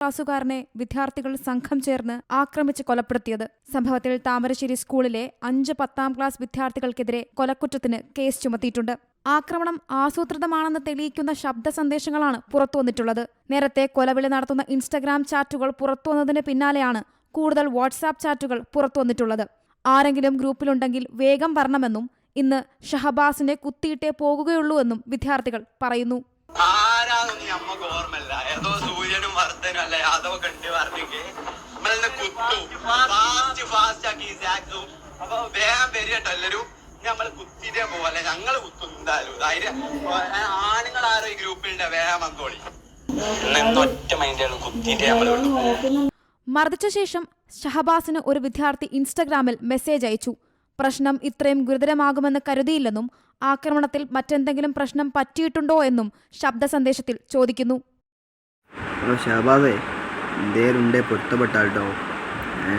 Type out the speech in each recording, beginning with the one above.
ക്ലാസുകാരനെ വിദ്യാർത്ഥികൾ സംഘം ചേർന്ന് ആക്രമിച്ച് കൊലപ്പെടുത്തിയത്. സംഭവത്തിൽ താമരശ്ശേരി സ്കൂളിലെ അഞ്ച് പത്താം ക്ലാസ് വിദ്യാർത്ഥികൾക്കെതിരെ കൊലക്കുറ്റത്തിന് കേസ് ചുമത്തിയിട്ടുണ്ട്. ആക്രമണം ആസൂത്രിതമാണെന്ന് തെളിയിക്കുന്ന ശബ്ദ സന്ദേശങ്ങളാണ് പുറത്തുവന്നിട്ടുള്ളത് നേരത്തെ കൊലവിളി നടത്തുന്ന ഇൻസ്റ്റഗ്രാം ചാറ്റുകൾ പുറത്തുവന്നതിന് പിന്നാലെയാണ് കൂടുതൽ വാട്സാപ്പ് ചാറ്റുകൾ പുറത്തുവന്നിട്ടുള്ളത് ആരെങ്കിലും ഗ്രൂപ്പിലുണ്ടെങ്കിൽ വേഗം വരണമെന്നും ഇന്ന് ഷഹബാസിനെ കുത്തിയിട്ടേ പോകുകയുള്ളൂ എന്നും വിദ്യാർത്ഥികൾ പറയുന്നു. ഏതോ വർദ്ധനും അല്ല യാദവ് കണ്ട് പറഞ്ഞെങ്കിൽ ഫാസ്റ്റ് ഫാസ്റ്റ് ആക്കി സാക്സും അപ്പൊ വേഗം വരികട്ടോ എല്ലാരും. നമ്മൾ കുത്തിട്ടേ പോവല്ലേ? ഞങ്ങൾ കുത്തും എന്തായാലും. അതിന് ആണുങ്ങൾ ആരോ ഈ ഗ്രൂപ്പിലുണ്ട്. വേഗം വന്നോളി. എന്നൊറ്റ മൈൻഡാണ് കുത്തിട്ടേ നമ്മൾ മർദ്ദിച്ച ശേഷം ഷഹബാസിന് ഒരു വിദ്യാർത്ഥി ഇൻസ്റ്റഗ്രാമിൽ മെസ്സേജ് അയച്ചു. പ്രശ്നം ഇത്രയും ഗുരുതരമാകുമെന്ന് കരുതിയില്ലെന്നും ആക്രമണത്തിൽ മറ്റെന്തെങ്കിലും പ്രശ്നം പറ്റിയിട്ടുണ്ടോ എന്നും ശബ്ദ സന്ദേശത്തിൽ ചോദിക്കുന്നു. ഹലോ ഷഹബാസേ എന്തേലും ഉണ്ടേ പൊരുത്തപ്പെട്ടാട്ടോ ഏ?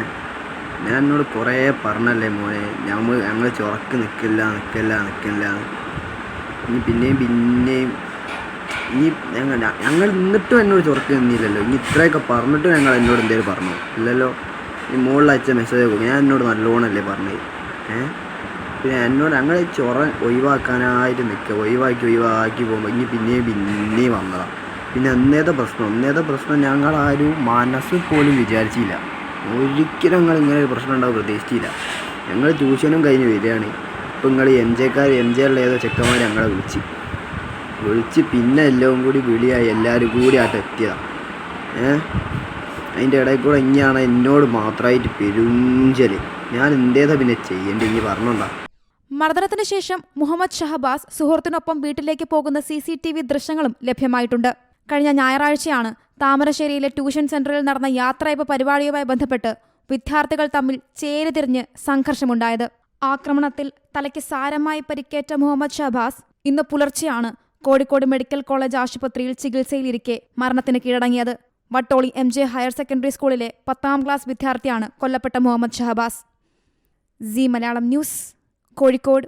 ഞാൻ എന്നോട് കുറേ പറഞ്ഞല്ലേ മോനെ ഞമ്മ ഞങ്ങൾ ചുറക്ക് നിൽക്കില്ല നിൽക്കില്ല നിൽക്കില്ല ഇനി പിന്നെയും പിന്നെയും ഇനി ഞങ്ങൾ ഞങ്ങൾ നിന്നിട്ടും എന്നോട് ചുറക്ക് നിന്നില്ലല്ലോ. ഇനി ഇത്രയൊക്കെ പറഞ്ഞിട്ടും ഞങ്ങൾ എന്നോട് എന്തേലും പറഞ്ഞു? ഇല്ലല്ലോ. ഈ മുകളിൽ അയച്ച മെസ്സേജ് നോക്കും ഞാൻ എന്നോട് നല്ലോണമല്ലേ പറഞ്ഞത് ഏ? പിന്നെ എന്നോട് ഞങ്ങൾ ചൊറ ഒഴിവാക്കാനായിട്ട് നിൽക്കുക ഒഴിവാക്കി ഒഴിവാക്കി പോകുമ്പോൾ ഇനി പിന്നെയും പിന്നെയും വന്നതാണ് പിന്നെ അന്നേത്തെ പ്രശ്നം അന്നേത്തെ പ്രശ്നം ഞങ്ങൾ ആരും മനസ്സിൽ പോലും വിചാരിച്ചില്ല. ഒരിക്കലും ഞങ്ങൾ ഇങ്ങനെ ഒരു പ്രശ്നം ഉണ്ടാവും പ്രതീക്ഷിച്ചില്ല. ഞങ്ങൾ ട്യൂഷനും കഴിഞ്ഞ് വരികയാണ്. ഇപ്പം നിങ്ങൾ എം ജെക്കാർ എം ജെ ഉള്ള ഏതോ ചെക്കന്മാർ ഞങ്ങളെ വിളിച്ച്. വിളിച്ച് പിന്നെ എല്ലാം കൂടി വിളിയായി എല്ലാവരും കൂടി ആയിട്ട് എത്തിയതാണ് ഏ? അതിന്റെ ഇടയിൽ കൂടെ ഇനിയാണ് എന്നോട് മാത്രമായിട്ട് പെരുഞ്ചൽ. ഞാൻ എന്തേതാ പിന്നെ ചെയ്യേണ്ടി ഇനി പറഞ്ഞോണ്ടാ. മർദ്ദനത്തിന് ശേഷം മുഹമ്മദ് ഷഹബാസ് സുഹൃത്തിനൊപ്പം വീട്ടിലേക്ക് പോകുന്ന സി സി ടി വി ദൃശ്യങ്ങളും ലഭ്യമായിട്ടുണ്ട്. കഴിഞ്ഞ ഞായറാഴ്ചയാണ് താമരശ്ശേരിയിലെ ട്യൂഷൻ സെന്ററിൽ നടന്ന യാത്രയപ്പ് പരിപാടിയുമായി ബന്ധപ്പെട്ട് വിദ്യാർത്ഥികൾ തമ്മിൽ ചേരിതിരിഞ്ഞ് സംഘർഷമുണ്ടായത്. ആക്രമണത്തിൽ തലയ്ക്ക് സാരമായി പരിക്കേറ്റ മുഹമ്മദ് ഷഹബാസ് ഇന്ന് പുലർച്ചെയാണ് കോഴിക്കോട് മെഡിക്കൽ കോളേജ് ആശുപത്രിയിൽ ചികിത്സയിലിരിക്കെ മരണത്തിന് കീഴടങ്ങിയത്. Vattoli M J higher secondary സ്കൂളിലെ പത്താം ക്ലാസ് വിദ്യാർത്ഥിയാണ് കൊല്ലപ്പെട്ട മുഹമ്മദ് ഷഹബാസ് സി മലയാളം ന്യൂസ് കോഴിക്കോട്.